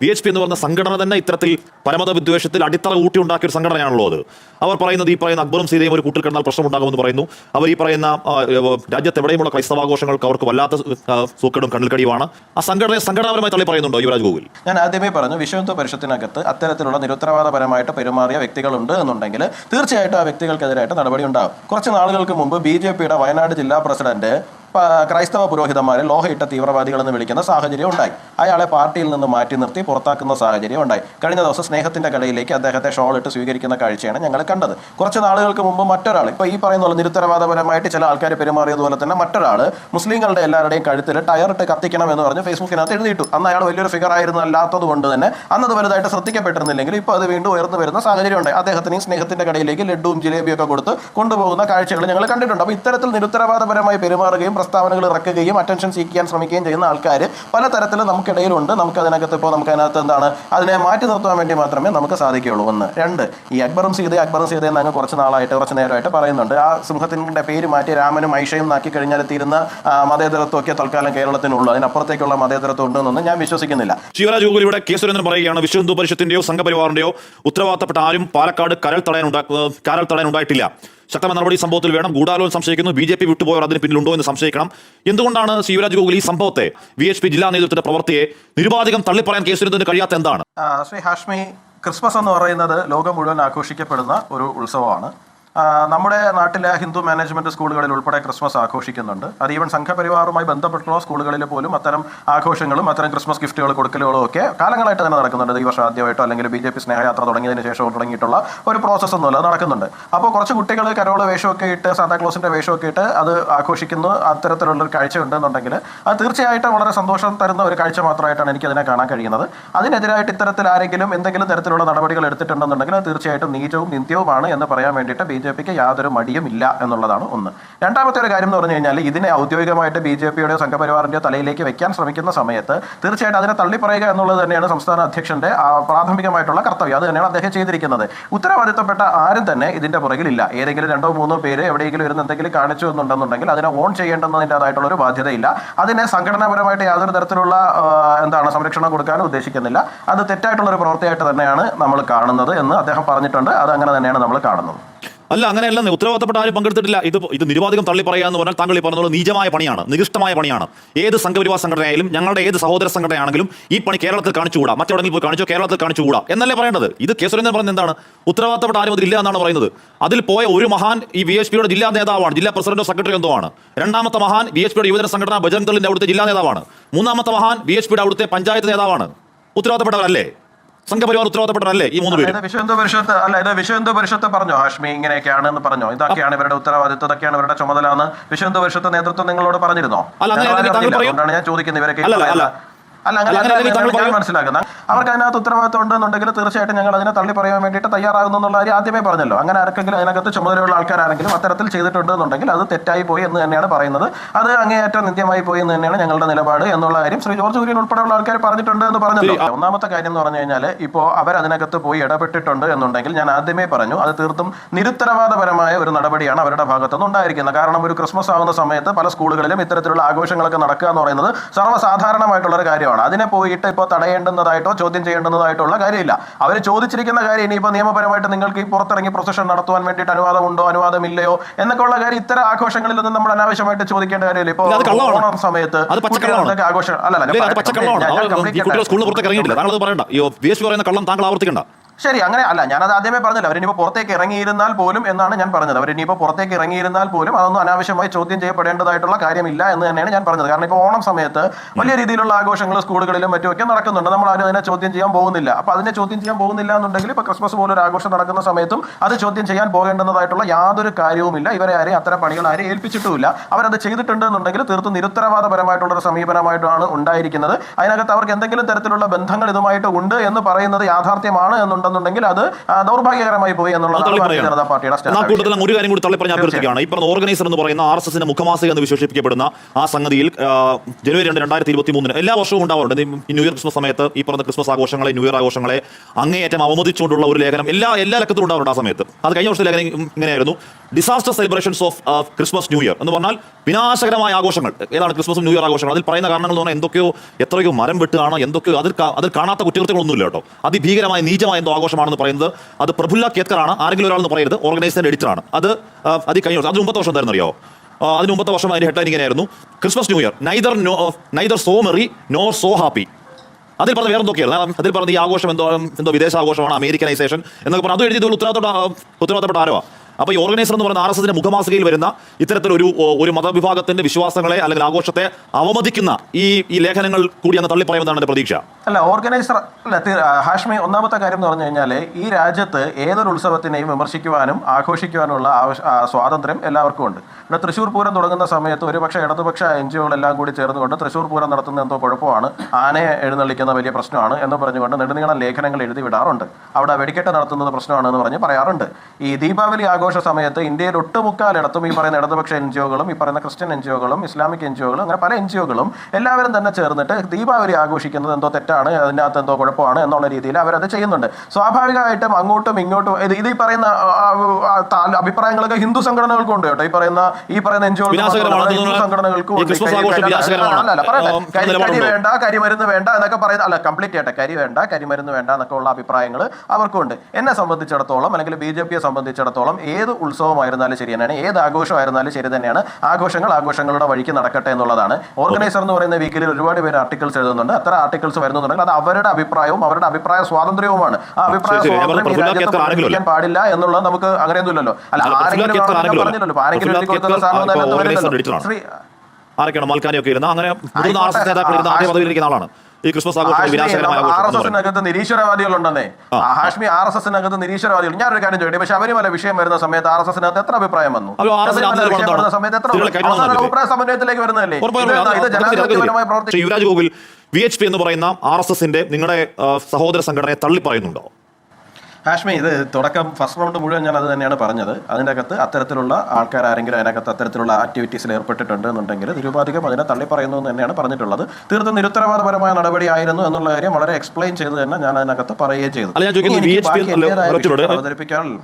V H P എന്ന് പറഞ്ഞ സംഘടന തന്നെ ഇത്തരത്തിൽ പരമത വിദ്വേഷത്തിൽ അടിത്തറ ഊട്ടിയുണ്ടാക്കിയ ഒരു സംഘടനയാണല്ലോ അത്. അവർ പറയുന്നത് ഈ പറയുന്ന അക്ബറും സീതയും ഒരു കൂട്ടിൽ കിടന്നാൽ പ്രശ്നമുണ്ടാകുമെന്ന് പറയുന്നു. അവർ ഈ പറയുന്ന രാജ്യത്തെവിടെയുമുള്ള ക്രൈസ്തവാഘോഷങ്ങൾക്ക് അവർക്ക് വല്ലാത്ത സൂക്കടും കണ്ണിൽക്കടിയുമാണ്. ആ സംഘടനയെ സംഘടനാപരമായി തള്ളി പറയുന്നുണ്ടോ യുവരാജ് ഗോകുൽ? ഞാൻ ആദ്യമേ പറഞ്ഞു വിശ്വഹിന്ദു പരിഷത്തിനകത്ത് അത്തരത്തിലുള്ള നിരുത്തരവാദപരമായിട്ട് പെരുമാറിയ വ്യക്തികളുണ്ട് എന്നുണ്ടെങ്കിൽ തീർച്ചയായിട്ടും ആ വ്യക്തികൾക്കെതിരായിട്ട് നടപടി ഉണ്ടാകും കുറച്ച് നാളുകൾക്ക് മുമ്പ് ബി ജെ പിയുടെ വയനാട് ജില്ലാ പ്രസിഡന്റ് ക്രൈസ്തവ പുരോഹിതന്മാരെ ലോഹയിട്ട തീവ്രവാദികളെന്ന് വിളിക്കുന്ന സാഹചര്യം ഉണ്ടായി. അയാളെ പാർട്ടിയിൽ നിന്ന് മാറ്റി നിർത്തി പുറത്താക്കുന്ന സാഹചര്യം ഉണ്ടായി. കഴിഞ്ഞ ദിവസം സ്നേഹത്തിന്റെ കടയിലേക്ക് അദ്ദേഹത്തെ ഷോൾ ഇട്ട് സ്വീകരിക്കുന്ന കാഴ്ചയാണ് ഞങ്ങൾ കണ്ടത്. കുറച്ച് നാളുകൾക്ക് മുമ്പ് മറ്റൊരാൾ ഇപ്പോൾ ഈ പറയുന്ന പോലെ നിരുത്തരവാദപരമായിട്ട് ചില ആൾക്കാർ പെരുമാറിയതുപോലെ തന്നെ മറ്റൊരാൾ മുസ്ലിങ്ങളുടെ എല്ലാവരുടെയും കഴുത്തിൽ ടയറിട്ട് കത്തിക്കണം എന്ന് പറഞ്ഞ് ഫേസ്ബുക്കിനകത്ത് എഴുതിയിട്ടു. അന്ന് അയാൾ വലിയൊരു ഫിഗർ ആയിരുന്നു അല്ലാത്തത് കൊണ്ട് തന്നെ അന്നത് വലുതായിട്ട് ശ്രദ്ധിക്കപ്പെട്ടിരുന്നില്ലെങ്കിൽ ഇപ്പോൾ അത് വീണ്ടും ഉയർന്നു വരുന്ന സാഹചര്യം ഉണ്ട് അദ്ദേഹത്തിന് സ്നേഹത്തിന്റെ കടയിലേക്ക് ലഡുവും ജിലേബിയും ഒക്കെ കൊടുത്ത് കൊണ്ടുപോകുന്ന കാഴ്ചകൾ ഞങ്ങൾ കണ്ടിട്ടുണ്ട്. അപ്പോൾ ഇത്തരത്തിൽ നിരുത്തരവാദപരമായി പെരുമാറുകയും പ്രസ്താവനകൾ ഇറക്കുകയും അറ്റൻഷൻ സീക്കാൻ ശ്രമിക്കുകയും ചെയ്യുന്ന ആൾക്കാർ പലതരത്തിൽ നമുക്കിടയിലുണ്ട്. നമുക്ക് അതിനകത്ത് ഇപ്പോൾ നമുക്ക് അതിനകത്ത് എന്താണ് അതിനെ മാറ്റി നിർത്താൻ വേണ്ടി മാത്രമേ നമുക്ക് സാധിക്കുകയുള്ളൂ. ഒന്ന്. രണ്ട്. ഈ അക്ബറും സീത അക്ബറും സീത എന്ന് അങ്ങ് കുറച്ച് നാളായിട്ട് കുറച്ച് നേരമായിട്ട് പറയുന്നുണ്ട്. ആ സിംഹത്തിന്റെ പേര് മാറ്റി രാമനും ഐഷയും നാക്കി കഴിഞ്ഞാൽ തീരുന്ന മതേതരത്വമൊക്കെ തൽക്കാലം കേരളത്തിനുള്ളൂ. അതിനപ്പുറത്തേക്കുള്ള മതേതരത്വം ഉണ്ടെന്നൊന്നും ഞാൻ വിശ്വസിക്കുന്നില്ല. ശിവരാജ് ഗോകുലിയുടെ കെ സുരേന്ദ്രൻ പറയുകയാണ്. വിശ്വ ഹിന്ദു പരിഷത്തിന്റെയോ സംഘപരിവാറിന്റെയോ ഉത്തരവാദിത്തപ്പെട്ട ആരും പാലക്കാട് കരൾ തടയാൻ ഉണ്ടാക്കുക കരൾ തടയാൻ ഉണ്ടായിട്ടില്ല ശക്തമായ നടപടി സംഭവത്തിൽ വേണം. ഗൂഢാലോചന സംശയിക്കുന്നു. ബി ജെ പി വിട്ടുപോയവർ അതിന് പിന്നിലുണ്ടോ എന്ന് സംശയിക്കണം. എന്തുകൊണ്ടാണ് ശിവരാജ് ഗോകുൽ ഈ സംഭവത്തെ വി എച്ച് പി ജില്ലാ നേതൃത്വത്തിന്റെ പ്രവൃത്തിയെ നിരുപാധികം തള്ളിപ്പറയാൻ കെ സുരേന്ദ്രന് കഴിയാത്ത എന്താണ്? ശ്രീ ഹാഷ്മി ക്രിസ്മസ് എന്ന് പറയുന്നത് ലോകം മുഴുവൻ ആഘോഷിക്കപ്പെടുന്ന ഒരു ഉത്സവമാണ്. നമ്മുടെ നാട്ടിലെ ഹിന്ദു മാനേജ്മെന്റ് സ്കൂളുകളിൽ ഉൾപ്പെടെ ക്രിസ്മസ് ആഘോഷിക്കുന്നുണ്ട്. അത് ഈവൻ സംഘപരിവാറുമായി ബന്ധപ്പെട്ടുള്ള സ്കൂളുകളിൽ പോലും അത്തരം ആഘോഷങ്ങളും അത്തരം ക്രിസ്മസ് ഗിഫ്റ്റുകൾ കൊടുക്കലുകളും ഒക്കെ കാലങ്ങളായിട്ട് തന്നെ നടക്കുന്നുണ്ട്. ഈ വർഷം ആദ്യമായിട്ടോ അല്ലെങ്കിൽ ബി ജെ പി സ്നേഹയാത്ര തുടങ്ങിയതിന് ശേഷം തുടങ്ങിയിട്ടുള്ള ഒരു പ്രോസസ്സ് ഒന്നുമില്ല നടക്കുന്നുണ്ട്. അപ്പോൾ കുറച്ച് കുട്ടികൾ കരോൾ വേഷമൊക്കെ ഇട്ട് സാന്താക്ലോസിന്റെ വേഷമൊക്കെ ഇട്ട് അത് ആഘോഷിക്കുന്നു. അത്തരത്തിലുള്ളൊരു കാഴ്ച ഉണ്ടെന്നുണ്ടെങ്കിൽ അത് തീർച്ചയായിട്ടും വളരെ സന്തോഷം തരുന്ന ഒരു കാഴ്ച മാത്രമായിട്ടാണ് എനിക്ക് അതിനെ കാണാൻ കഴിയുന്നത്. അതിനെതിരായിട്ട് ഇത്തരത്തിൽ ആരെങ്കിലും എന്തെങ്കിലും തരത്തിലുള്ള നടപടികൾ എടുത്തിട്ടുണ്ടെന്നുണ്ടെങ്കിൽ അത് തീർച്ചയായിട്ടും നീചവും നിന്ദ്യവുമാണ് എന്ന് പറയാൻ വേണ്ടിയിട്ട് ബി ജെ പിക്ക് യാതൊരു മടിയും ഇല്ല എന്നുള്ളതാണ് ഒന്ന്. രണ്ടാമത്തെ ഒരു കാര്യം എന്ന് പറഞ്ഞു കഴിഞ്ഞാൽ ഇതിനെ ഔദ്യോഗികമായിട്ട് ബി ജെ പിയുടെ സംഘപരിവാറിന്റെ തലയിലേക്ക് വെക്കാൻ ശ്രമിക്കുന്ന സമയത്ത് തീർച്ചയായിട്ടും അതിനെ തള്ളിപ്പറയുക എന്നുള്ളത് തന്നെയാണ് സംസ്ഥാന അധ്യക്ഷന്റെ ആ, പ്രാഥമികമായിട്ടുള്ള കർത്തവ്യം. അത് തന്നെയാണ് അദ്ദേഹം ചെയ്തിരിക്കുന്നത്. ഉത്തരവാദിത്തപ്പെട്ട ആരും തന്നെ ഇതിന്റെ പുറകിലില്ല. ഏതെങ്കിലും രണ്ടോ മൂന്നോ പേര് എവിടെയെങ്കിലും ഇരുന്ന് എന്തെങ്കിലും കാണിച്ചു എന്നുണ്ടെന്നുണ്ടെങ്കിൽ അതിനെ ഓൺ ചെയ്യേണ്ടതിന്റെതായിട്ടുള്ള ഒരു ബാധ്യതയില്ല. അതിനെ സംഘടനാപരമായിട്ട് യാതൊരു തരത്തിലുള്ള എന്താണ് സംരക്ഷണം കൊടുക്കാനും ഉദ്ദേശിക്കുന്നില്ല. അത് തെറ്റായിട്ടുള്ള ഒരു പ്രവൃത്തിയായിട്ട് തന്നെയാണ് നമ്മൾ കാണുന്നത് എന്ന് അദ്ദേഹം പറഞ്ഞിട്ടുണ്ട്. അത് അങ്ങനെ തന്നെയാണ് നമ്മൾ കാണുന്നത്. അല്ല അങ്ങനെയല്ല ഉത്തരവാദിത്തപ്പെട്ട ആരും പങ്കെടുത്തിട്ടില്ല. ഇത് ഇത് നിരുപാധികം തള്ളി പറയുക എന്ന് പറഞ്ഞാൽ താങ്കൾ ഈ പറഞ്ഞത് നീചമായ പണിയാണ് നികൃഷ്ടമായ പണിയാണ്. ഏത് സംഘപരിവാർ സംഘടനയായാലും ഞങ്ങളുടെ ഏത് സഹോദര സംഘടനയാണെങ്കിലും ഈ പണി കേരളത്തിൽ കാണിച്ചുകൂടാ. മറ്റെവിടെങ്കിലും പോയി കാണിച്ചോ കേരളത്തിൽ കാണിച്ചുകൂടാ. എന്നല്ലേ പറയേണ്ടത്? ഇത് കെ സുരേന്ദ്രൻ പറഞ്ഞത് എന്താണ്? ഉത്തരവാദിത്തപ്പെട്ട ആരും അതിലില്ല എന്നാണ് പറയുന്നത്. അതിൽ പോയ ഒരു മഹാൻ ഈ വി എച്ച് പിയുടെ ജില്ലാ നേതാവാണ്. ജില്ലാ പ്രസിഡന്റോ സെക്രട്ടറി എന്തോ ആണ്. രണ്ടാമത്തെ മഹാൻ വി എച്ച് പിയുടെ യുവജന സംഘടന ബജറംഗ് ദളിന്റെ അവിടുത്തെ ജില്ലാ നേതാവാണ്. മൂന്നാമത്തെ മഹാൻ വി എച്ച് പിയുടെ അവിടുത്തെ പഞ്ചായത്ത് നേതാവാണ്. ഉത്തരവാദിത്തപ്പെട്ടവരല്ലേ? സംഘപരിവാർ ഉത്തരവാദപ്പെട്ടല്ലേ ഈ മൂന്ന് പേര്? വിശ്വന്ത പരിഷത്ത്? അല്ല ഇത് വിശ്വ ഹിന്ദു പരിഷത്ത് പറഞ്ഞോ? ഹാഷ്മി ഇങ്ങനെയൊക്കെയാണ് എന്ന് പറഞ്ഞോ? ഇതൊക്കെയാണ് ഇവരുടെ ഉത്തരവാദിത്വം ഇതൊക്കെയാണ് ഇവരുടെ ചുമതല എന്ന് വിശ്വന്ത പരിഷത്ത് നേതൃത്വം നിങ്ങളോട് പറഞ്ഞിരുന്നോ? അല്ല, ഞാൻ ചോദിക്കുന്നത് ഇവരൊക്കെ അല്ല, അങ്ങനെ മനസ്സിലാക്കുന്നത് അവർക്ക് അതിനകത്ത് ഉത്തരവാദിത്വം ഉണ്ടെന്നുണ്ടെങ്കിൽ തീർച്ചയായിട്ടും ഞങ്ങൾ അതിനെ തള്ളി പറയാൻ വേണ്ടിയിട്ട് തയ്യാറാകുന്നു എന്നുള്ള കാര്യം ആദ്യമേ പറഞ്ഞല്ലോ. അങ്ങനെ ആർക്കെങ്കിലും അതിനകത്ത് ചുമതലയുള്ള ആൾക്കാരാണെങ്കിലും അത്തരത്തിൽ ചെയ്തിട്ടുണ്ട് എന്നുണ്ടെങ്കിൽ അത് തെറ്റായി പോയി എന്ന് തന്നെയാണ് പറയുന്നത്. അത് അങ്ങേയറ്റം നിത്യമായി പോയി എന്ന് തന്നെയാണ് ഞങ്ങളുടെ നിലപാട് എന്നുള്ള കാര്യം ശ്രീ ജോർജ് കുര്യൻ ഉൾപ്പെടെയുള്ള ആൾക്കാർ പറഞ്ഞിട്ടുണ്ട് എന്ന് പറഞ്ഞല്ലോ. ഒന്നാമത്തെ കാര്യം എന്ന് പറഞ്ഞു കഴിഞ്ഞാൽ ഇപ്പോൾ അതിനകത്ത് പോയി ഇടപെട്ടിട്ടുണ്ട് എന്നുണ്ടെങ്കിൽ ഞാൻ ആദ്യമേ പറഞ്ഞു അത് തീർത്തും നിരുത്തരവാദപരമായ ഒരു നടപടിയാണ് അവരുടെ ഭാഗത്തുനിന്ന് ഉണ്ടായിരിക്കുന്നത്. കാരണം ഒരു ക്രിസ്മസ് ആവുന്ന സമയത്ത് പല സ്കൂളുകളിലും ഇത്തരത്തിലുള്ള ആഘോഷങ്ങളൊക്കെ നടക്കുക എന്ന് പറയുന്നത് സർവസാധാരണമായിട്ടുള്ള ഒരു കാര്യമാണ്. അതിനെ പോയിട്ട് ഇപ്പോൾ തടയേണ്ടുന്നതായിട്ടോ ചോദ്യം ചെയ്യേണ്ടുന്നതായിട്ടുള്ള കാര്യമില്ല. അവർ ചോദിച്ചിരിക്കുന്ന കാര്യം ഇനിയിപ്പോൾ നിയമപരമായിട്ട് നിങ്ങൾക്ക് ഈ പുറത്തിറങ്ങി പ്രൊസഷൻ നടത്തുവാൻ വേണ്ടിയിട്ട് അനുവാദമുണ്ടോ അനുവാദമില്ലയോ എന്നൊക്കെ ഉള്ള കാര്യം ഇത്തരം ആഘോഷങ്ങളിലൊന്നും നമ്മൾ അനാവശ്യമായിട്ട് ചോദിക്കേണ്ട കാര്യമില്ല. ഇപ്പോൾ ഓണം സമയത്ത്. ആഘോഷം അല്ലല്ല അല്ല പുറത്തേക്ക് ഇറങ്ങിയിട്ടില്ല. താങ്കൾ പറയണ്ട. ഈ പറയുന്ന കള്ളം താങ്കൾ ആവർത്തിക്കണ്ട. ശരി അങ്ങനെ അല്ല ഞാനത് ആദ്യമേ പറഞ്ഞില്ല അവരിനിപ്പോൾ പുറത്തേക്ക് ഇറങ്ങിയിരുന്നാൽ പോലും എന്നാണ് ഞാൻ പറഞ്ഞത്. അവരിനിപ്പോൾ പുറത്തേക്ക് ഇറങ്ങിയിരുന്നാൽ പോലും അതൊന്നും അനാവശ്യമായി ചോദ്യം ചെയ്യപ്പെടേണ്ടതായിട്ടുള്ള കാര്യമില്ല എന്ന് തന്നെയാണ് ഞാൻ പറഞ്ഞത്. കാരണം ഇപ്പോൾ ഓണം സമയത്ത് വലിയ രീതിയിലുള്ള ആഘോഷങ്ങൾ സ്കൂളുകളിലും മറ്റുമൊക്കെ നടക്കുന്നുണ്ട്. നമ്മൾ ആരും അതിനെ ചോദ്യം ചെയ്യാൻ പോകുന്നില്ല. അപ്പോൾ അതിനെ ചോദ്യം ചെയ്യാൻ പോകുന്നില്ല എന്നുണ്ടെങ്കിൽ ഇപ്പോൾ ക്രിസ്മസ് പോലൊരു ആഘോഷം നടക്കുന്ന സമയത്തും അത് ചോദ്യം ചെയ്യാൻ പോകേണ്ടതായിട്ടുള്ള യാതൊരു കാര്യവുമില്ല. ഇവരെ ആരെയും അത്തരം പണികൾ ആരെയും ഏൽപ്പിച്ചിട്ടുമില്ല. അവരത് ചെയ്തിട്ടുണ്ട് എന്നുണ്ടെങ്കിൽ തീർത്തും നിരുത്തരവാദപരമായിട്ടുള്ള ഒരു സമീപനമായിട്ടാണ് ഉണ്ടായിരിക്കുന്നത്. അതിനകത്ത് അവർക്ക് എന്തെങ്കിലും തരത്തിലുള്ള ബന്ധങ്ങൾ ഇതുമായിട്ട് ഉണ്ട് എന്ന് പറയുന്നത് യാഥാർത്ഥ്യമാണ് എന്നുണ്ടെങ്കിൽ ഉണ്ടെന്നുണ്ടെങ്കിൽ അത് ദൗർഭാഗ്യകരമായി പോയി എന്നുള്ളതാണ് ഭാരതീയ ജനതാ പാർട്ടിയുടെ എന്നാൽ സ്റ്റാൻഡ് കൂട്ടത്തിൽ അങ്ങ് ഒരു കാര്യം കൂടി തള്ളി പറഞ്ഞ അഭ്യർത്ഥിക്കുകയാണ് ഈ പറഞ്ഞ ഓർഗനൈസർ എന്ന് പറയുന്ന ആർ എസ് എസിന്റെ മുഖമാസിക എന്ന് വിശേഷിപ്പിക്കപ്പെടുന്ന ആ സംഗതിയിൽ ജനുവരി രണ്ട് രണ്ടായിരത്തി ഇരുപത്തി മൂന്നിന് എല്ലാ വർഷവും ഉണ്ടാവാറുണ്ട്. ന്യൂ ഇയർ ക്രിസ്മസ് സമയത്ത് ഈ പറഞ്ഞ ക്രിസ്മസ് ആഘോഷങ്ങളെ ന്യൂ ഇയർ ആഘോഷങ്ങളെ അങ്ങേയറ്റം അവമതിച്ചുകൊണ്ടുള്ള ഒരു ലേഖനം എല്ലാ എല്ലാ ലക്കത്തും ഉണ്ടാവാറുണ്ട് ആ സമയത്ത്. അത് കഴിഞ്ഞ വർഷത്തെ ലേഖനം ഇങ്ങനെയായിരുന്നു. Disaster celebrations of Christmas New Year എന്ന് പറഞ്ഞാൽ വിനാശകരമായ ആഘോഷങ്ങൾ. ഏതാണ് ക്രിസ്മസും ന്യൂ ഇയർ ആഘോഷങ്ങൾ? അതിൽ പറയുന്ന കാരണങ്ങൾ എന്ന് പറഞ്ഞാൽ എന്തൊക്കെയോ എത്രയോ മരം വെട്ടുകയാണ് എന്തൊക്കെയോ അതിൽ അതിൽ കാണാത്ത കുറ്റകൃത്യങ്ങളൊന്നുമില്ല കേട്ടോ. അതിഭീകരമായ നീചമായ എന്തോ ആഘോഷമാണെന്ന് പറയുന്നത്. അത് പ്രഫുല്ല കേത്കറാണ്. ആരെങ്കിലും ഒരാളെന്ന് പറയരുത്. ഓർഗനൈസറിന്റെ എഡിറ്ററാണ്. അത് അത് കഴിഞ്ഞ വർഷം അത് മുമ്പത്തെ വർഷം എന്തായിരുന്നു അറിയോ? അതിന് മുമ്പത്തെ വർഷം അതിന്റെ ഹെഡ്ലൈൻ ഇങ്ങനെയായിരുന്നു. Christmas New Year neither no neither so merry nor so happy അതിൽ പറഞ്ഞ വേറെ എന്തൊക്കെയാണ് അതിൽ പറഞ്ഞ ഈ ആഘോഷം എന്തോ എന്തോ വിദേശ ആഘോഷമാണ് അമേരിക്കനൈസേഷൻ എന്നൊക്കെ പറഞ്ഞു അത് എഴുതിയത് ഉത്തരവാദിത്തപ്പെട്ട ഉത്തരവാദിത്തപ്പെട്ട ആരോ? അപ്പോൾ ഈ ഓർഗനൈസർ എന്ന് പറയുന്ന ആർ എസ് എസിന്റെ മുഖമാസികയിൽ വരുന്ന ഇത്തരത്തിലൊരു ഒരു മതവിഭാഗത്തിന്റെ വിശ്വാസങ്ങളെ അല്ലെങ്കിൽ ആഘോഷത്തെ അവമതിക്കുന്ന ഈ ഈ ലേഖനങ്ങൾ കൂടി അന്ന് തള്ളിപ്പറയുമെന്നാണ് എന്റെ പ്രതീക്ഷ. അല്ല ഓർഗനൈസർ അല്ല ഹാഷ്മി ഒന്നാമത്തെ കാര്യം എന്ന് പറഞ്ഞു കഴിഞ്ഞാൽ ഈ രാജ്യത്ത് ഏതൊരു ഉത്സവത്തിനെയും വിമർശിക്കുവാനും ആഘോഷിക്കുവാനുള്ള സ്വാതന്ത്ര്യം എല്ലാവർക്കും ഉണ്ട്. ഇവിടെ തൃശ്ശൂർ പൂരം തുടങ്ങുന്ന സമയത്ത് ഒരുപക്ഷെ ഇടതുപക്ഷ എൻ ജി ഒകളെല്ലാം കൂടി ചേർന്നുകൊണ്ട് തൃശ്ശൂർ പൂരം നടത്തുന്ന എന്തോ കുഴപ്പമാണ് ആനയെ എഴുന്നള്ളിക്കുന്ന വലിയ പ്രശ്നമാണ് എന്ന് പറഞ്ഞുകൊണ്ട് നെടുനീളം ലേഖനങ്ങൾ എഴുതി വിടാറുണ്ട്. അവിടെ വെടിക്കെട്ട് നടത്തുന്നത് പ്രശ്നമാണ് എന്ന് പറഞ്ഞ് പറയാറുണ്ട്. ഈ ദീപാവലി ആഘോഷ സമയത്ത് ഇന്ത്യയിൽ ഒട്ടുമുക്കാലിടത്തും ഈ പറയുന്ന ഇടതുപക്ഷ എൻ ജി ഒകളും ഈ പറയുന്ന ക്രിസ്ത്യൻ എൻ ജി ഒകളും ഇസ്ലാമിക് എൻ ജി ഒകളും അങ്ങനെ പല എൻ ജി ഒകളും എല്ലാവരും തന്നെ ചേർന്നിട്ട് ദീപാവലി ആഘോഷിക്കുന്നത് എന്തോ തെറ്റാണ് അതിനകത്ത് എന്തോ കുഴപ്പമാണ് എന്നുള്ള രീതിയിൽ അവരത് ചെയ്യുന്നുണ്ട്. സ്വാഭാവികമായിട്ടും അങ്ങോട്ടും ഇങ്ങോട്ടും ഇത് ഇത് ഈ പറയുന്ന അഭിപ്രായങ്ങളൊക്കെ ഹിന്ദു സംഘടനകൾക്കും ഉണ്ട് കേട്ടോ. ഈ പറയുന്ന ഈ പറയുന്ന എൻ ജി ഹിന്ദു സംഘടനകൾക്കും അല്ല, അല്ല, പറയട്ടെ. കരി-? വേണ്ട കരിമരുന്ന് വേണ്ട എന്നൊക്കെ പറയുന്ന അല്ല കംപ്ലീറ്റ് ആയിട്ട് കരി വേണ്ട കരിമരുന്ന് വേണ്ട എന്നൊക്കെ ഉള്ള അഭിപ്രായങ്ങൾ അവർക്കും ഉണ്ട് എന്നെ സംബന്ധിച്ചിടത്തോളം അല്ലെങ്കിൽ ബി ജെ പിയെ സംബന്ധിച്ചിടത്തോളം ഏത് ഉത്സവമായിരുന്നാലും ശരി തന്നെയാണ് ഏത് ആഘോഷമായിരുന്നാലും ശരി തന്നെയാണ് ആഘോഷങ്ങൾ ആഘോഷങ്ങളുടെ വഴിക്ക് നടക്കട്ടെ എന്നുള്ളതാണ്. ഓർഗനൈസർ എന്ന് പറയുന്ന വീക്കിൽ ഒരുപാട് പേര് ആർട്ടിക്കിൾസ് എഴുതുന്നുണ്ട്. അത്തരം ആർട്ടിക്കിൾസ് വരുന്നുണ്ടെങ്കിൽ അത് അവരുടെ അഭിപ്രായവും അവരുടെ അഭിപ്രായ സ്വാതന്ത്ര്യവുമാണ്. ആ അഭിപ്രായ സ്വാതന്ത്ര്യം പാടില്ല എന്നുള്ളത് നമുക്ക് അങ്ങനെയൊന്നുമില്ലല്ലോ അല്ല അല്ല, ആരെങ്കിലും. പറഞ്ഞില്ലല്ലോ. ആരെങ്കിലും. ശ്രീ ആരൊക്കെയാണ്? ഇരുന്ന. അങ്ങനെ മുതിർന്ന ആർ എസ്. നേതാക്കൾ ഇരുന്ന അതേ ആ, പദവിയിലിരിക്കുന്ന ആളാണ് ഈ ക്രിസ്മസ് ആഘോഷം വിനാശകരമായ ആർ എസ് എസിനകത്ത് നിരീശ്വരവാദികളുണ്ടെന്നേ. ഹാഷ്മി ആർ എസ് എസിനകത്ത് നിരീശ്വരവാദികൾ. ഞാനൊരു കാര്യം ചോദിക്കട്ടെ? പക്ഷെ ശബരിമല വിഷയം വരുന്ന സമയത്ത് ആർ എസ് എസിനകത്ത് എത്ര അഭിപ്രായം വന്നു? സമയത്ത് എത്ര? അഭിപ്രായ സമന്വയത്തിലേക്ക് വരുന്നതല്ലേ? ഇത് ജനാധിപത്യപരമായി പ്രവർത്തിക്കും പ്രവർത്തി Yuvaraj Gokul V H P എന്ന് പറയുന്ന ആർ എസ് എസിന്റെ നിങ്ങളുടെ സഹോദര സംഘടനയെ തള്ളി പറയുന്നുണ്ടോ ഹാഷ്മി ഇത് തുടക്കം ഫസ്റ്റ് റൗണ്ട് മുഴുവൻ ഞാൻ അത് തന്നെയാണ് പറഞ്ഞത്. അതിന്റെ അകത്ത് അത്തരത്തിലുള്ള ആൾക്കാർ ആരെങ്കിലും അതിനകത്ത് അത്തരത്തിലുള്ള ആക്ടിവിറ്റീസിൽ ഏർപ്പെട്ടിട്ടുണ്ട് എന്നുണ്ടെങ്കിൽ നിരുപാധികം അതിനെ തള്ളി പറയുന്നു എന്ന് തന്നെയാണ് പറഞ്ഞിട്ടുള്ളത്. തീർത്തും നിരുത്തരവാദപരമായ നടപടി ആയിരുന്നു എന്നുള്ള കാര്യം വളരെ എക്സ്പ്ലെയിൻ ചെയ്ത് തന്നെ ഞാൻ അതിനകത്ത് പറയുകയും ചെയ്തു. അവതരിപ്പിക്കാനുള്ള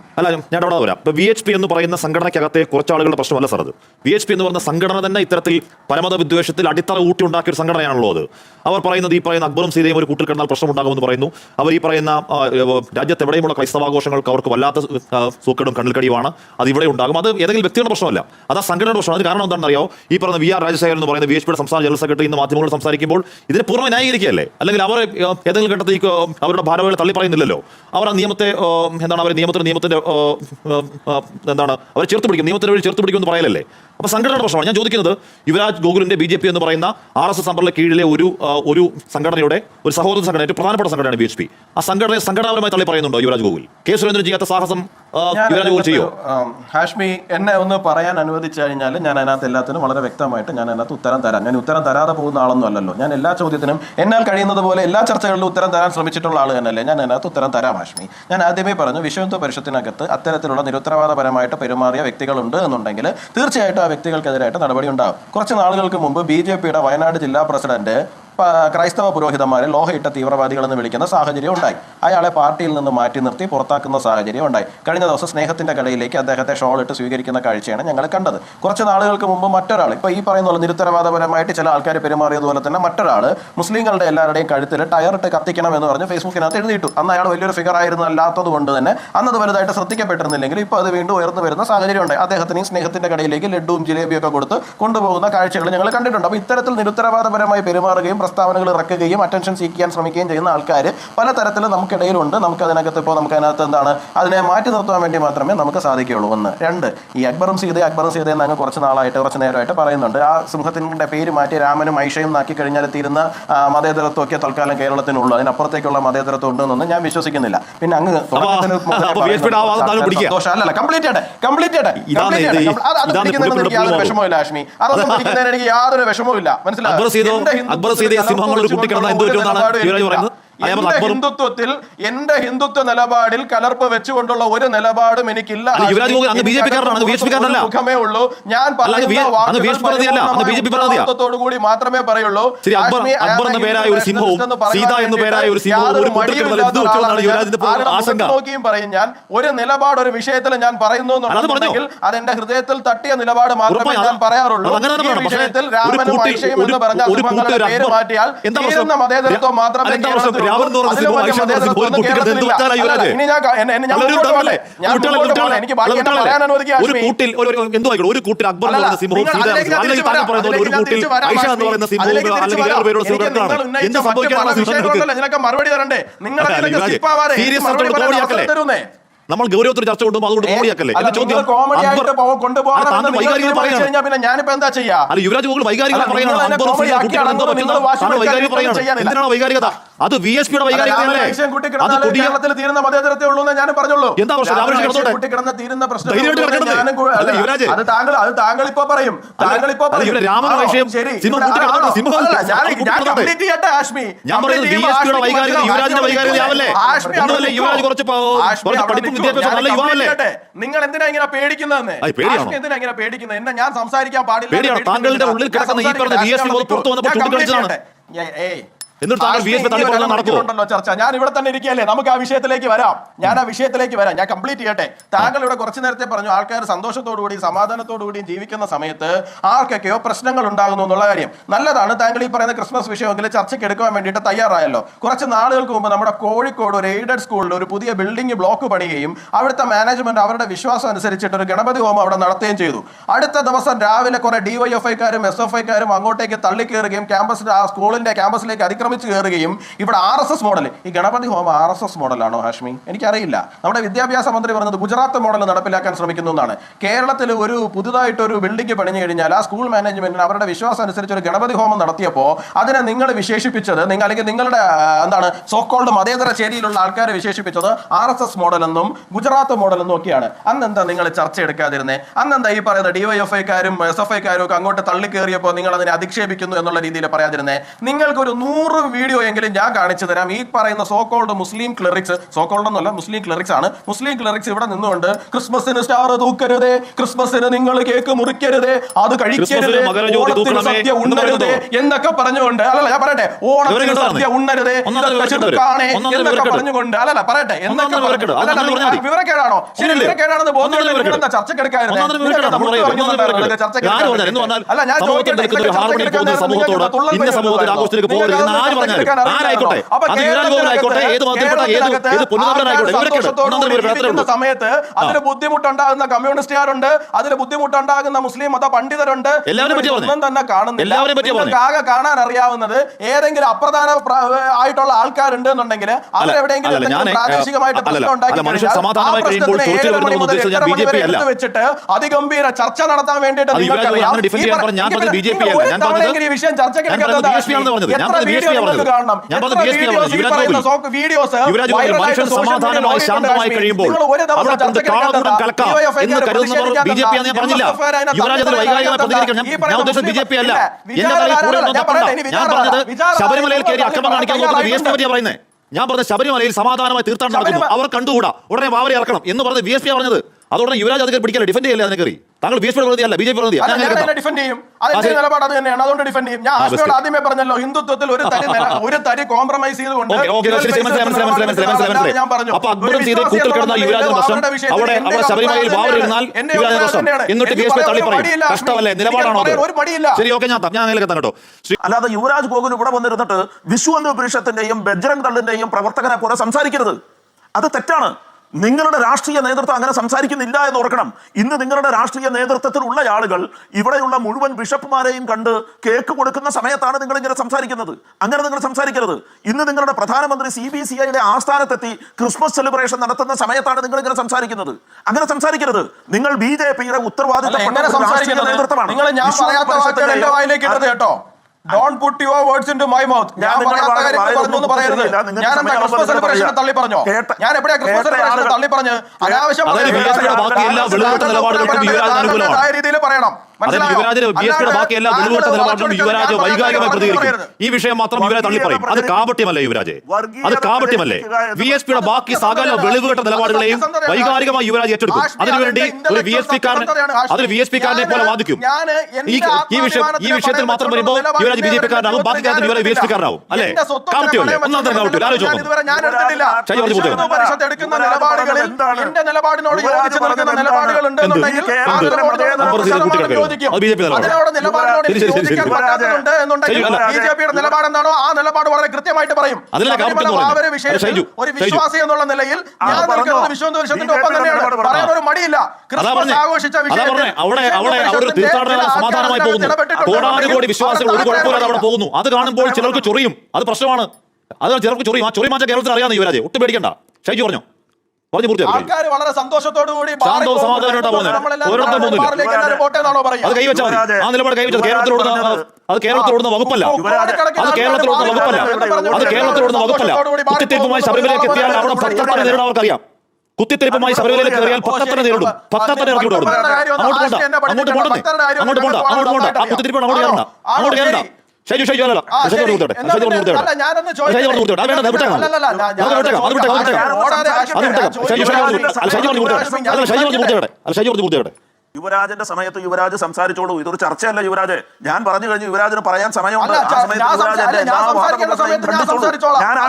വി എച്ച് പി എന്ന് പറയുന്ന സംഘടനയ്ക്കകത്തെ കുറച്ച് ആളുകളുടെ പ്രശ്നമല്ല സാർ അത്. വി എച്ച് പി എന്ന് പറയുന്ന സംഘടന തന്നെ ഇത്തരത്തിൽ പരമത വിദ്വേഷത്തിൽ അടിത്തറ ഊട്ടി ഉണ്ടാക്കിയ ഒരു സംഘടനയാണല്ലോ അത്. അവർ പറയുന്നത് ഈ പറയുന്ന അക്ബറും സീതയും ഒരു കൂട്ടിൽ കിടന്നാൽ പ്രശ്നമുണ്ടാകുമെന്ന് പറയുന്നു. അവർ ഈ പറയുന്ന ആ, രാജ്യത്ത് ക്രൈസ്തവാഘോഷങ്ങൾക്ക് അവർക്ക് വല്ലാത്ത സൂക്കടും കണ്ണിൽക്കടിയുമാണ്. അത് ഇവിടെ ഉണ്ടാകും. അത് ഏതെങ്കിലും വ്യക്തിയുടെ പ്രശ്നമല്ല. അത് ആ സംഘടനയുടെ പ്രശ്നമാണ്. അത് കാരണം എന്താണെന്ന് അറിയാമോ ഈ പറഞ്ഞ വി ആർ രാജശേഖരൻ എന്ന് പറയുന്ന വി എച്ച് പിയുടെ സംസ്ഥാന ജനറൽ സെക്രട്ടറി ഇന്ന് മാധ്യമങ്ങളോട് സംസാരിക്കുമ്പോൾ ഇതിന് പൂർണ ന്യായീകരിക്കുകയല്ലേ? അല്ലെങ്കിൽ അവർ ഏതെങ്കിലും ഘട്ടത്തേക്ക് അവരുടെ ഭാരവാഹികളെ തള്ളി പറയുന്നില്ലല്ലോ? അവർ ആ നിയമത്തെ എന്താണ് അവർ നിയമത്തിന് നിയമത്തിന്റെ എന്താണ് അവർ ചേർത്ത് പിടിക്കും. നിയമത്തിന് വഴി ചേർത്ത് പിടിക്കുമെന്ന് പറയലല്ലേ? അപ്പൊ സംഘടനയുടെ പ്രശ്നമാണ്. ഞാൻ ചോദിക്കുന്നത് യുവരാജ് ഗോകുലിന്റെ ബി ജെ പി എന്ന് പറയുന്ന ആർ എസ് എസ് അമ്പറിലെ കീഴിലെ ഒരു ഒരു സംഘടനയുടെ ഒരു സഹോദര സംഘടന ഏറ്റവും പ്രധാനപ്പെട്ട സംഘടനയാണ് ബി എച്ച് പി. ആ സംഘടനയെ സംഘടനാപരമായി തള്ളി പറയുന്നുണ്ടോ യുവരാജ് ഗോകുൽ? കെ സുരേന്ദ്രൻ ചെയ്യാത്ത സാഹസം ഹാഷ്മി എന്നെ ഒന്ന് പറയാൻ അനുവദിച്ചു കഴിഞ്ഞാൽ ഞാൻ അതിനകത്ത് എല്ലാത്തിനും വളരെ വ്യക്തമായിട്ട് ഞാൻ അതിനകത്ത് ഉത്തരം തരാം. ഞാൻ ഉത്തരം തരാതെ പോകുന്ന ആളൊന്നും അല്ലല്ലോ. ഞാൻ എല്ലാ ചോദ്യത്തിനും എന്നാൽ കഴിയുന്നത് പോലെ എല്ലാ ചർച്ചകളിലും ഉത്തരം തരാൻ ശ്രമിച്ചിട്ടുള്ള ആൾ തന്നെയല്ലേ? ഞാൻ അതിനകത്ത് ഉത്തരം തരാം ഹാഷ്മി. ഞാൻ ആദ്യമേ പറഞ്ഞു വിശ്വഹിന്ദു പരിഷത്തിനകത്ത് അത്തരത്തിലുള്ള നിരുത്തരവാദപരമായിട്ട് പെരുമാറിയ വ്യക്തികളുണ്ട് എന്നുണ്ടെങ്കിൽ തീർച്ചയായിട്ടും ആ വ്യക്തികൾക്കെതിരായിട്ട് നടപടി ഉണ്ടാകും. കുറച്ച് നാളുകൾക്ക് മുമ്പ് ബി ജെ പിയുടെ വയനാട് ജില്ലാ പ്രസിഡന്റ് ക്രൈസ്തവ പുരോഹിതന്മാരെ ലോഹയിട്ട തീവ്രവാദികളെന്ന് വിളിക്കുന്ന സാഹചര്യം ഉണ്ടായി. അയാളെ പാർട്ടിയിൽ നിന്ന് മാറ്റി നിർത്തി പുറത്താക്കുന്ന സാഹചര്യം ഉണ്ടായി. കഴിഞ്ഞ ദിവസം സ്നേഹത്തിന്റെ കടയിലേക്ക് അദ്ദേഹത്തെ ഷോൾ ഇട്ട് സ്വീകരിക്കുന്ന കാഴ്ചയാണ് ഞങ്ങൾ കണ്ടത്. കുറച്ച് നാളുകൾക്ക് മുമ്പ് മറ്റൊരാൾ ഇപ്പൊ ഈ പറയുന്ന നിരുത്തരവാദപരമായിട്ട് ചില ആൾക്കാർ പെരുമാറിയതുപോലെ തന്നെ മറ്റൊരാൾ മുസ്ലിങ്ങളുടെ എല്ലാവരുടെയും കഴുത്തിൽ ടയറിട്ട് കത്തിക്കണം എന്ന് പറഞ്ഞ് ഫേസ്ബുക്കിനകത്ത് എഴുതിയിട്ടു. അന്ന് അയാൾ വലിയൊരു ഫിഗർ ആയിരുന്നു അല്ലാത്തത് കൊണ്ട് തന്നെ അന്നത് വലുതായിട്ട് ശ്രദ്ധിക്കപ്പെട്ടിരുന്നില്ലെങ്കിൽ ഇപ്പോൾ അത് വീണ്ടും ഉയർന്നു വരുന്ന സാഹചര്യം ഉണ്ട് അദ്ദേഹത്തിന് സ്നേഹത്തിന്റെ കടയിലേക്ക് ലഡുവും ജിലേബിയും ഒക്കെ കൊടുത്ത് കൊണ്ടുപോകുന്ന കാഴ്ചകൾ ഞങ്ങൾ കണ്ടിട്ടുണ്ട്. അപ്പോൾ ഇത്തരത്തിൽ നിരുത്തരവാദപരമായി പെരുമാറുകയും പ്രസ്താവനകൾ ഇറക്കുകയും അറ്റൻഷൻ സീക്കാൻ ശ്രമിക്കുകയും ചെയ്യുന്ന ആൾക്കാർ പലതരത്തിൽ നമുക്കിടയിലുണ്ട്. നമുക്ക് അതിനകത്ത് ഇപ്പോൾ നമുക്ക് അതിനകത്ത് എന്താണ്? അതിനെ മാറ്റി നിർത്താൻ വേണ്ടി മാത്രമേ നമുക്ക് സാധിക്കുകയുള്ളൂ. ഒന്ന്. രണ്ട്. ഈ അക്ബറും സീത അക്ബറും സീത എന്ന് അങ്ങ് കുറച്ച് നാളായിട്ട് കുറച്ച് നേരമായിട്ട് പറയുന്നുണ്ട്. ആ സിംഹത്തിന്റെ പേര് മാറ്റി രാമനും ഐഷയും നാക്കി കഴിഞ്ഞാൽ തീരുന്ന മതേതരത്വമൊക്കെ തൽക്കാലം കേരളത്തിനുള്ളൂ. അതിനപ്പുറത്തേക്കുള്ള മതേതരത്വം ഉണ്ടെന്നൊന്നും ഞാൻ വിശ്വസിക്കുന്നില്ല. പിന്നെ അങ്ങ് അല്ലല്ല കംപ്ലീറ്റ് കംപ്ലീറ്റ്. അത് യാതൊരു അതൊന്നും എനിക്ക് യാതൊരു വിഷമവും ഇല്ല മനസ്സിലായോ? അക്ബർ സീതോ എന്റെ ഹിന്ദുത്വത്തിൽ അക്ബർ സീതയെ കലർപ്പ് സിംഹങ്ങൾ ഒരു കുട്ടി കിടന്ന എന്ത് പറ്റുമെന്നാണ് യുവരാജ് പറയുന്നത്? എന്റെ ഹിന്ദുത്വത്തിൽ എന്റെ ഹിന്ദുത്വ നിലപാടിൽ കലർപ്പ് വെച്ചുകൊണ്ടുള്ള ഒരു നിലപാടും എനിക്കില്ല. മുഖമേ ഉള്ളൂ. ഞാൻ. വാക്കുകളോട് കൂടി മാത്രമേ പറയുള്ളൂ. അക്ബർ- എന്ന പേരായ ഒരു സിംഹവും സീത എന്ന് പേരായ ഒരു സിംഹവും ഒരു നോക്കിയും പറയും ഞാൻ. ഒരു നിലപാട് ഒരു വിഷയത്തിൽ ഞാൻ പറയുന്നു എന്നുണ്ടെങ്കിൽ അത് എന്റെ ഹൃദയത്തിൽ തട്ടിയ നിലപാട് മാത്രമേ ഞാൻ പറയാറുള്ളൂ. ഈ വിഷയത്തിൽ രാമനും ഐഷയും എന്ന് പറഞ്ഞ മാറ്റിയാൽ തീരുന്ന? മതേതരത്വം മാത്രമേ അതിലും സിംഹവും വലിയ ഐഷ സിംഹവും ഒന്നും കുട്ടികൾക്ക് എന്ത് കേരളത്തിലില്ല. യുവരാജ്? ഒരു ഒരു ഒരു. എനിക്ക് ഒരു കൂട്ടിൽ ഒരു എന്തോ ആയിക്കോട്ടെ ഒരു കൂട്ടിൽ അക്ബർ എന്ന് പറയുന്ന സിംഹവും സീത അല്ലെങ്കിൽ താങ്കൾ പറയുന്ന ഒരു കൂട്ടിൽ ഐഷ എന്ന് പറയുന്ന സിംഹവും അല്ലെങ്കിൽ വേറെ എനിക്ക് സിംഹങ്ങളാണ് എന്ത് serious മറുപടി ആയിട്ടുള്ള നമ്മൾ ഗൗരവത്തിൽ ചർച്ച കൊണ്ടുപോകും അതുകൊണ്ട് എന്റെ ചോദ്യം അല്ല, യുവരാജ് ഗോകുൽ വൈകാരികത പറയാണ്. കുട്ടികൾ എന്താ പറ്റുന്ന വൈകാരികം പറയാണ്. എന്തിനാണ് വൈകാരികത? അത് വി എസ് പിയുടെ വൈകാരികതയല്ലേ അത് തീരുന്ന മതേതരത്തെ ഉള്ളൂ ഞാൻ പറഞ്ഞുള്ളൂ. എന്താ പ്രശ്നം? രാമകൃഷ്ണൻ യുവരാജ്. താങ്കൾ അത് താങ്കൾ ഇപ്പൊ പറയും. താങ്കൾ ഇപ്പൊ പറയും ഞാൻ ബി എസ് പിയുടെ വൈകാരികത യുവരാജിന്റെ വൈകാരികതയാവല്ലേ? യുവരാജ് കുറച്ച് പഠിപ്പും. വിദ്യാഭ്യാസം ഞാൻ നല്ല യുവാവല്ലേ? നിങ്ങൾ എന്തിനാ ഇങ്ങനെ പേടിക്കുന്നതെന്ന്? എന്തിനാ ഇങ്ങനെ പേടിക്കുന്നത്? എന്നെ ഞാൻ സംസാരിക്കാൻ പാടില്ല? താങ്കളുടെ ഉള്ളിൽ കിടക്കുന്ന ഈ പറഞ്ഞ VSP പുറത്തു വന്നപ്പോൾ ചൂണ്ടിക്കാണിച്ചതാണ്. എന്നിട്ട് ചർച്ച. ഞാൻ ഇവിടെ തന്നെ ഇരിക്കുകയല്ലേ? നമുക്ക് ആ വിഷയത്തിലേക്ക് വരാം. ഞാൻ ആ വിഷയത്തിലേക്ക് വരാം. ഞാൻ കംപ്ലീറ്റ് ചെയ്യട്ടെ. താങ്കൾ ഇവിടെ കുറച്ച് നേരത്തെ പറഞ്ഞു ആൾക്കാർ സന്തോഷത്തോടുകൂടി സമാധാനത്തോടുകൂടി ജീവിക്കുന്ന സമയത്ത് ആർക്കൊക്കെയോ പ്രശ്നങ്ങൾ ഉണ്ടാകുന്നു എന്നുള്ള കാര്യം. നല്ലതാണ്. താങ്കൾ ഈ പറയുന്ന ക്രിസ്മസ് വിഷയമെങ്കിൽ ചർച്ചയ്ക്ക് എടുക്കാൻ വേണ്ടിയിട്ട് തയ്യാറായല്ലോ. കുറച്ച് നാളുകൾക്ക് മുമ്പ് നമ്മുടെ കോഴിക്കോട് ഒരു എയ്ഡഡ് സ്കൂളിൽ ഒരു പുതിയ ബിൽഡിംഗ് ബ്ലോക്ക് പണിയുകയും അവിടുത്തെ മാനേജ്മെന്റ് അവരുടെ വിശ്വാസം അനുസരിച്ചിട്ട് ഒരു ഗണപതി ഹോമം അവിടെ നടത്തുകയും ചെയ്തു. അടുത്ത ദിവസം രാവിലെ കുറെ ഡിവൈഎഫ്ഐക്കാരും എസ് എഫ് ഐക്കാരും അങ്ങോട്ടേക്ക് തള്ളിക്കയറുകയും ക്യാമ്പസിൽ ആ സ്കൂളിന്റെ ക്യാമ്പസിലേക്ക് അതിക്രമിച്ച് കയറുകയും ഇവിടെ ആർ എസ് എസ് മോഡൽ ഈ ഗണപതി ഹോമം ആർ എസ് എസ് മോഡലാണോ ഹാഷ്മി? എനിക്കറിയില്ല. നമ്മുടെ വിദ്യാഭ്യാസ മന്ത്രി പറഞ്ഞത് ഗുജറാത്ത് മോഡൽ നടപ്പിലാക്കാൻ ശ്രമിക്കുന്നു എന്നാണ്. കേരളത്തിൽ ഒരു പുതുതായിട്ട് ഒരു ബിൽഡിംഗ് പണിഞ്ഞു കഴിഞ്ഞാൽ ആ സ്കൂൾ മാനേജ്മെന്റിന് അവരുടെ വിശ്വാസം അനുസരിച്ച് ഒരു ഗണപതി ഹോമം നടത്തിയപ്പോൾ അതിനെ നിങ്ങൾ വിശേഷിപ്പിച്ചത് നിങ്ങൾ അല്ലെങ്കിൽ നിങ്ങളുടെ എന്താണ് സോക്കോൾഡ് മതേതര ചേരിയിലുള്ള ആൾക്കാരെ വിശേഷിപ്പിച്ചത് ആർ എസ് എസ് മോഡലെന്നും ഗുജറാത്ത് മോഡലെന്നും ഒക്കെയാണ്. അന്ന് എന്താ നിങ്ങൾ ചർച്ച എടുക്കാതിരുന്നേ? അന്ന് എന്താ ഈ പറയുന്ന ഡിവൈഎഫ്ഐക്കാരും എസ് എഫ് ഐക്കാരും ഒക്കെ അങ്ങോട്ട് തള്ളിക്കേറിയപ്പോൾ നിങ്ങൾ അതിനെ അധിക്ഷേപിക്കുന്നു എന്നുള്ള രീതിയിൽ പറയാതിരുന്നേ? നിങ്ങൾക്കൊരു നൂറ് വീഡിയോ എങ്കിലും ഞാൻ കാണിച്ചു തരാം. ഈ പറയുന്ന സോക്കോൾഡ് മുസ്ലിം ക്ലറിക്സ് സോക്കോൾഡ് എന്നല്ല മുസ്ലിം ക്ലറിക്സ് ആണ്. മുസ്ലിം ക്ലറിക്സ് ഇവിടെ നിന്നുകൊണ്ട് ക്രിസ്മസിന് സ്റ്റാർ തൂക്കരുതേ ക്രിസ്മസിന് നിങ്ങൾ കേക്ക് മുറിക്കരുതേ അത് കഴിക്കരുത് ഓണത്തിന് സദ്യ എന്ന് എന്നൊക്കെ പറഞ്ഞുകൊണ്ട് അല്ലല്ല ഞാൻ പറയട്ടെ ഓണത്തിന് സദ്യ. ഉണ്ണരുതേ ഒന്നാമത് എന്നൊക്കെ പറഞ്ഞുകൊണ്ട് അല്ലല്ല പറയട്ടെ എന്നൊക്കെ അല്ലല്ല. വിവരക്കേടാണോ? ശരി? വിവരക്കേടാണെന്ന് ബോധ്യം ഒന്നാമത് നിങ്ങൾ വിവരം എന്താ ചർച്ചക്കെടുക്കായിരുന്നേ അല്ല ഞാൻ ചോദിക്കട്ടെ, ഒരു സമൂഹത്തോട് ഇന്ന സമൂഹത്തിൽ ആഘോഷത്തിലേക്ക് പോകരുത്. ആര് പറഞ്ഞാലും ആരായിക്കോട്ടെ? അത് യുവരാജ് ഏത് മതത്തിൽപ്പെട്ട ഏത് ഏത് ഇവരൊക്കെ ഉള്ളൂ സമയത്ത് അതിന് ബുദ്ധിമുട്ടുണ്ടാകുന്ന കമ്മ്യൂണിസ്റ്റുകാരുണ്ട് അതിന് ബുദ്ധിമുട്ടുണ്ടാകുന്ന മുസ്ലിം മത പണ്ഡിതരുണ്ട്. ഒന്നും തന്നെ കാണുന്നില്ല. ആകെ കാണാൻ അറിയാവുന്നത് ഏതെങ്കിലും അപ്രധാന ആയിട്ടുള്ള ആൾക്കാരുണ്ട് എന്നുണ്ടെങ്കിൽ അവരെവിടെയെങ്കിലും പ്രാദേശികമായിട്ട് പ്രശ്നം ഉണ്ടാക്കി. വെച്ചിട്ട് അതിഗംഭീര ചർച്ച നടത്താൻ വേണ്ടിയിട്ട് നിങ്ങൾക്കറിയാം. പറഞ്ഞത് ഈ വിഷയം ചർച്ചയ്ക്ക് ഞാൻ സമാധാനമായി ശാന്തമായി കഴിയുമ്പോൾ അവിടെ കൊണ്ട് കാളകൂടം കലക്കാം എന്ന് കരുതുന്നവർ ബി ജെ പി പറഞ്ഞില്ല. MSF അതിനെ യുവരാജ് അതിൽ വൈകാരികമായി പ്രതികരിക്കണം. ഞാൻ- ഈ ഞാൻ ഉദ്ദേശിച്ചത് ബി ജെ പി അല്ല. കൂടെ ഞാൻ പറഞ്ഞത് ശബരിമലയിൽ കയറി അക്രമം കാണിക്കാൻ നോക്കുന്നത് ബി എസ് പി പറ്റിയാ പറയുന്നത് ഞാൻ പറഞ്ഞത് ശബരിമലയിൽ സമാധാനമായി തീർത്ഥാടനം നടക്കുന്നു. അവർ കണ്ടുകൂടാ. ഉടനെ വാവരി ഇറക്കണം എന്ന് പറഞ്ഞത് ബി എസ് പി പറഞ്ഞത്. അതോടെ യുവരാജ് അധികം പിടിക്കാൻ ഡിഫെൻഡ് ചെയ്യില്ല അതിനെ കയറി? താങ്കൾ ബി എസ് പി പ്രതിയല്ല ബി ജെ പി പ്രതിയാണ് അതിനെ കേട്ടോ. ഡിഫെൻഡ് ചെയ്യും. അതിന്റെ. നിലപാട് അത് തന്നെയാണ്. അതുകൊണ്ട് ഡിഫെൻഡ് ചെയ്യും. ഞാൻ ആദ്യമേ പറഞ്ഞല്ലോ ഹിന്ദുത്വത്തിൽ ഒരു തരി ഒരു തരി കോംപ്രമൈസ് ചെയ്തുകൊണ്ട് ഞാൻ പറഞ്ഞു. അപ്പൊ അക്ബറും സീതയും കൂട്ടിൽ കിടന്ന യുവരാജ് പ്രശ്നം അവിടെ അവിടെ ശബരിമലയിൽ വാവരിരുന്നാൽ യുവരാജ് പ്രശ്നം എന്നിട്ട് ബി എസ് പി തള്ളി പറയും കഷ്ടമല്ലേ? നിലപാടാണോ ഒരു മടിയില്ല. ശരി ഓക്കെ ഞാൻ ത- ഞാൻ അതിലേക്ക് അല്ലാതെ യുവരാജ് ഗോകുൽ ഇവിടെ വന്നിരുന്നിട്ട് വിശ്വ പരിഷത്തിന്റെയും ബജ്രംഗ് ദളിന്റെയും പ്രവർത്തകനെ പോലെ സംസാരിക്കരുത്. അത് തെറ്റാണ്. നിങ്ങളുടെ രാഷ്ട്രീയ നേതൃത്വം അങ്ങനെ സംസാരിക്കുന്നില്ല എന്ന് ഓർക്കണം. ഇന്ന് നിങ്ങളുടെ രാഷ്ട്രീയ നേതൃത്വത്തിലുള്ള ആളുകൾ ഇവിടെയുള്ള മുഴുവൻ ബിഷപ്പുമാരെയും കണ്ട് കേക്ക് കൊടുക്കുന്ന സമയത്താണ് നിങ്ങൾ ഇങ്ങനെ സംസാരിക്കുന്നത്. അങ്ങനെ നിങ്ങൾ സംസാരിക്കരുത്. ഇന്ന് നിങ്ങളുടെ പ്രധാനമന്ത്രി സി ബി സി ഐയുടെ ആസ്ഥാനത്തെത്തി ക്രിസ്മസ് സെലിബ്രേഷൻ നടത്തുന്ന സമയത്താണ് നിങ്ങൾ ഇങ്ങനെ സംസാരിക്കുന്നത്. അങ്ങനെ സംസാരിക്കരുത്. നിങ്ങൾ ബി ജെ പിയുടെ ഉത്തരവാദിത്തപ്പെട്ട രാഷ്ട്രീയ നേതൃത്വമാണ്. Don't put your words into my mouth ഞാൻ പറയാത്ത കാര്യങ്ങൾ പറഞ്ഞു എന്ന് പറയരുത് ഞാൻ എന്താ ക്രിസ്മസ് സെലിബ്രേഷൻ തള്ളി പറഞ്ഞോ ഞാൻ എവിടെയാ ക്രിസ്മസ് സെലിബ്രേഷൻ തള്ളി പറഞ്ഞ് അനാവശ്യം രീതിയിൽ പറയണം. മനസ്സിലായോ? യുവരാജിന് ബി എസ് പിയുടെ ബാക്കി എല്ലാ താങ്കൾ വെളിവിട്ട നിലപാടിലും യുവരാജ് വൈകാരികമായി പ്രതികരിക്കും. ഈ വിഷയം മാത്രം യുവരാജ് തള്ളി പറയും. അത് കാപട്യമല്ലേ യുവരാജ്? അത് കാപട്യമല്ലേ? വി എസ് പിയുടെ ബാക്കി സകല വെളിവുകെട്ട നിലപാടുകളെയും വൈകാരികമായി യുവരാജ് ഏറ്റെടുക്കും. അതിനുവേണ്ടി ഒരു വി എസ് പിക്കാരൻ അതിൽ വി എസ് പിക്കാരനെ പോലെ വാദിക്കും. ഈ വിഷയം ഈ വിഷയത്തിൽ മാത്രം വരുമ്പോൾ യുവരാജ് ബി ജെ ബാക്കി കാര്യത്തിൽ യുവരാജ് ബി എസ് പി കാരനാകും അല്ലേ? കാപട്യമല്ലേ? ഒന്നാം തരം കാപട്യം. ആലോചിച്ചു നിലപാടുകളിൽ എന്റെ നിലപാടിനോട് യോജിച്ച് നിൽക്കുന്ന നിലപാടുകൾ എന്താണ്? അതിനോട് നിലപാടിനോട് യോജിക്കാൻ പറ്റാത്തതുണ്ട് എന്നുണ്ടെങ്കിൽ ബി ജെ പിയുടെ നിലപാട് എന്താണോ ആ നിലപാട് വളരെ കൃത്യമായിട്ട് പറയും. വിഷയത്തിൽ ഒരു വിശ്വാസി എന്നുള്ള നിലയിൽ ഞാൻ. നിൽക്കുന്നത് ഒപ്പം തന്നെയാണ് പറയാൻ ഒരു മടിയില്ല. ക്രിസ്മസ് ആഘോഷിച്ച ഒരു കോടാനുകോടി വിശ്വാസികൾ ഒരു കുഴപ്പമില്ലാതെ അവിടെ പോകുന്നു. അത് കാണുമ്പോൾ ചിലർക്ക് ചൊറിയും. അത് പ്രശ്നമാണ്. അത് ചിലർക്ക് ചൊറിയും. ആ ചൊറി മാറ്റം കേരളത്തിൽ അറിയാമെന്ന് യുവരാജ്. ഒട്ടും പേടിക്കണ്ട. ഷൈജു പറഞ്ഞു. പറഞ്ഞു പൂർത്തിയാക്കി വളരെ സന്തോഷത്തോടു കൂടി? അത് കൈവച്ചാൽ മതി ആ നിലപാട് കൈവച്ചത് കേരളത്തിലോടുന്ന അത് കേരളത്തിലോടുന്ന വകുപ്പല്ല അത് കേരളത്തിലോടുന്ന വകുപ്പല്ല അത് കേരളത്തിലോടുന്ന വകുപ്പല്ല കുത്തിത്തിരിപ്പുമായി ശബരിമലയിലേക്ക് എത്തിയാൽ അവിടെ ഭക്തപ്പന നേരിടാൻ അവർക്കറിയാം കുത്തിത്തിരിപ്പുമായി ശബരിമലയിലേക്ക് കയറിയാൽ ഭക്തപ്പന നേരിടും ഭക്തപ്പന ഇറക്കി വിടും അങ്ങോട്ട് പോണ്ട അങ്ങോട്ട് പോണ്ട അങ്ങോട്ട് പോണ്ട ആ കുത്തിത്തിരിപ്പാണ് അങ്ങോട്ട് കയറണ്ട അങ്ങോട്ട് കയറണ്ട ഷൈജു ഷൈജു അല്ലല്ലോ. ഷൈജു പറഞ്ഞു കൊടുത്തോട്ടെ. ഷൈജു പറഞ്ഞു കൊടുത്തോട്ടെ വേണ്ട അത് വിട്ടേക്കാം. അല്ലല്ലല്ല, വിട്ടേക്കാം അത് വിട്ടേക്കാം അത് വിട്ടേക്കാം. ഓടാതെ അത് വിട്ടേക്കാം. ഷൈജു ഷൈജു പറഞ്ഞു അല്ല ഷൈജു പറഞ്ഞു കൊടുത്തോട്ടെ. അല്ല ഷൈജു പറഞ്ഞു കൊടുത്തേ അല്ല ഷൈജു പറഞ്ഞു കൊടുത്തേ യുവരാജന്റെ സമയത്ത് യുവരാജ് സംസാരിച്ചോളൂ. ഇതൊരു ചർച്ചയല്ല യുവരാജ്. ഞാൻ പറഞ്ഞു കഴിഞ്ഞു യുവരാജിന് പറയാൻ സമയമുണ്ട്. ആ സമയത്ത് ഞാൻ എല്ലാ ആ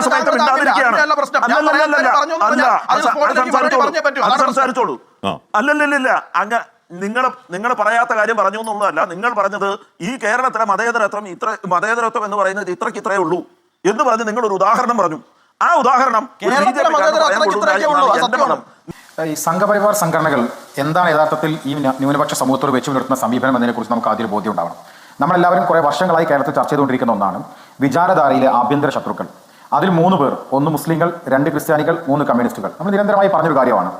സമയത്ത് മിണ്ടാതിരിക്കുകയാണ്. ഞാൻ അല്ലല്ലല്ല പറഞ്ഞു എന്ന് അത് അത് സംസാരിച്ചോളൂ. പറഞ്ഞേ പറ്റൂ. അത് അതാണ് പ്രശ്നം. സംസാരിച്ചോളൂ. ആ. അല്ലല്ലല്ല അങ്ങ നിങ്ങൾ നിങ്ങൾ പറയാത്ത കാര്യം പറഞ്ഞു എന്നുള്ളതല്ല. നിങ്ങൾ പറഞ്ഞത് ഈ കേരളത്തിലെ മതേതരത്വം ഇത്ര മതേതരത്വം എന്ന് പറയുന്നത് ഇത്രയ്ക്ക് ഇത്രയേ ഉള്ളൂ എന്ന് പറഞ്ഞ് നിങ്ങൾ ഒരു ഉദാഹരണം പറഞ്ഞു. ആ ഉദാഹരണം ഈ സംഘപരിവാർ സംഘടനകൾ എന്താണ് യഥാർത്ഥത്തിൽ ഈ ന്യൂനപക്ഷ സമൂഹത്തോട് വെച്ച് പുലർത്തുന്ന സമീപനം എന്നതിനെക്കുറിച്ച് നമുക്ക് ആദ്യം ബോധ്യം ഉണ്ടാവണം. നമ്മളെല്ലാവരും കുറേ വർഷങ്ങളായി കേരളത്തിൽ ചർച്ച ചെയ്തുകൊണ്ടിരിക്കുന്ന ഒന്നാണ് വിചാരധാരയിലെ ആഭ്യന്തര ശത്രുക്കൾ. അതിൽ മൂന്ന് പേർ ഒന്ന് മുസ്ലിങ്ങൾ രണ്ട് ക്രിസ്ത്യാനികൾ മൂന്ന് കമ്മ്യൂണിസ്റ്റുകൾ. നമ്മൾ നിരന്തരമായി പറഞ്ഞൊരു കാര്യമാണ്.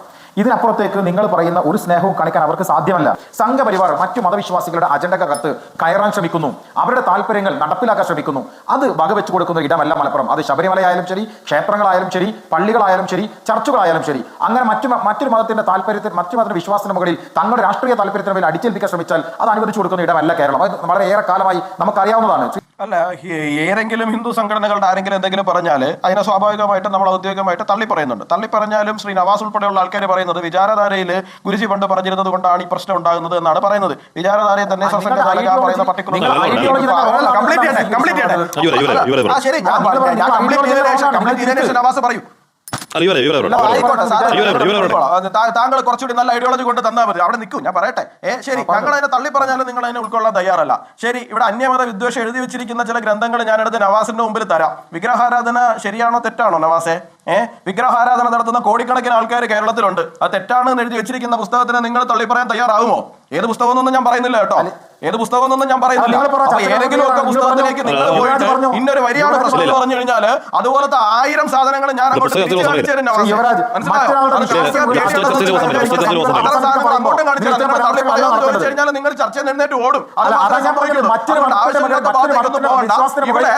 ഇതിനപ്പുറത്തേക്ക് നിങ്ങൾ പറയുന്ന ഒരു സ്നേഹവും കാണിക്കാൻ അവർക്ക് സാധ്യമല്ല. സംഘപരിവാർ മറ്റു മതവിശ്വാസികളുടെ അജണ്ടക്കകത്ത് കയറാൻ ശ്രമിക്കുന്നു. അവരുടെ താല്പര്യങ്ങൾ നടപ്പിലാക്കാൻ ശ്രമിക്കുന്നു. അത് വകവെച്ചു കൊടുക്കുന്ന ഇടമല്ല മലപ്പുറം. അത് ശബരിമലയായാലും ശരി ക്ഷേത്രങ്ങളായാലും ശരി പള്ളികളായാലും ശരി ചർച്ചുകളായാലും ശരി. അങ്ങനെ മറ്റു മറ്റൊരു മതത്തിന്റെ താല്പര്യത്തിൽ മറ്റു മതത്തിന്റെ വിശ്വാസത്തിന് മുകളിൽ തങ്ങളുടെ രാഷ്ട്രീയ താല്പര്യത്തിന് മേൽ അടിച്ചേൽപ്പിക്കാൻ ശ്രമിച്ചാൽ അത് അനുവദിച്ചു കൊടുക്കുന്ന ഇടമല്ല കേരളം. അത് വളരെ ഏറെ കാലമായി നമുക്കറിയാവുന്നതാണ്. അല്ല ഏതെങ്കിലും ഹിന്ദു സംഘടനകളുടെ ആരെങ്കിലും എന്തെങ്കിലും പറഞ്ഞാൽ അതിനെ സ്വാഭാവികമായിട്ട് നമ്മൾ ഔദ്യോഗികമായിട്ട് തള്ളി പറയുന്നുണ്ട് തള്ളി പറഞ്ഞാലും ശ്രീ നവാസ് ഉൾപ്പെടെയുള്ള ആൾക്കാർ പറയുന്നത് വിചാരധാരയിൽ ഗുരുജി പണ്ട് പറഞ്ഞിരുന്നത് കൊണ്ടാണ് ഈ പ്രശ്നം ഉണ്ടാകുന്നത് എന്നാണ് പറയുന്നത്. വിചാരധാരയെ തന്നെ പറയുന്ന പർട്ടിക്കുലർ നവാസ് പറയൂ. താങ്കൾ കുറച്ചുകൂടി നല്ല ഐഡിയോളജി കൊണ്ട് തന്നാൽ മതി. അവിടെ നിൽക്കൂ ഞാൻ പറയട്ടെ. ഏ ശരി ഞങ്ങൾ അതിനെ തള്ളി പറഞ്ഞാലും നിങ്ങൾ അതിനെ ഉൾക്കൊള്ളാൻ തയ്യാറല്ല. ശരി ഇവിടെ അന്യമത വിദ്വേഷം എഴുതി വെച്ചിരിക്കുന്ന ചില ഗ്രന്ഥങ്ങൾ ഞാൻ എടുത്ത് നവാസിന്റെ മുമ്പിൽ തരാം. വിഗ്രഹാരാധന ശരിയാണോ തെറ്റാണോ നവാസെ? ഏ വിഗ്രഹാരാധന നടത്തുന്ന കോടിക്കണക്കിന് ആൾക്കാർ കേരളത്തിലുണ്ട് അത് തെറ്റാണെന്ന് എഴുതി വെച്ചിരിക്കുന്ന പുസ്തകത്തിന് നിങ്ങൾ തള്ളി പറയാൻ തയ്യാറാകുമോ ഏത് പുസ്തകം ഒന്നും ഞാൻ പറയുന്നില്ല കേട്ടോ ഏത് പുസ്തകം ഒന്നും ഞാൻ പറയുന്നില്ല ഏതെങ്കിലും ഒക്കെ പുസ്തകത്തിലേക്ക്. നിങ്ങൾ പോയിട്ട് പറഞ്ഞു. ഇന്നൊരു വരിയാണ് പ്രശ്നം എന്ന് പറഞ്ഞു കഴിഞ്ഞാൽ അതുപോലത്തെ ആയിരം സാധനങ്ങൾ ഞാൻ അങ്ങോട്ട് കഴിഞ്ഞാൽ നിങ്ങൾ ചർച്ച നിന്നിട്ട് ഓടും ആവശ്യമില്ലാത്ത ഇവിടെ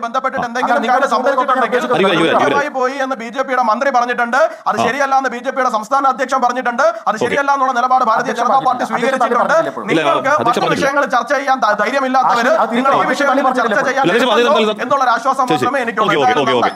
ബന്ധപ്പെട്ടിട്ട് എന്തെങ്കിലും പോയി എന്ന് ബി ജെ പിയുടെ മന്ത്രി പറഞ്ഞിട്ടുണ്ട് അത് ശരിയല്ല എന്ന് ബി ജെ പിയുടെ സംസ്ഥാന അധ്യക്ഷൻ പറഞ്ഞിട്ടുണ്ട് അത് ശരിയല്ല എന്നുള്ള നിലപാട് ഭാരതീയ ജനതാ പാർട്ടി സ്വീകരിച്ചിട്ടുണ്ട് നിങ്ങൾക്ക് മറ്റു. വിഷയങ്ങൾ ചർച്ച ചെയ്യാൻ ധൈര്യമില്ലാത്തവര് നിങ്ങൾ ഈ വിഷയങ്ങൾ ചർച്ച. ചെയ്യാൻ. എന്നുള്ള ഒരു ആശ്വാസം. മാത്രമേ എനിക്കുള്ളൂ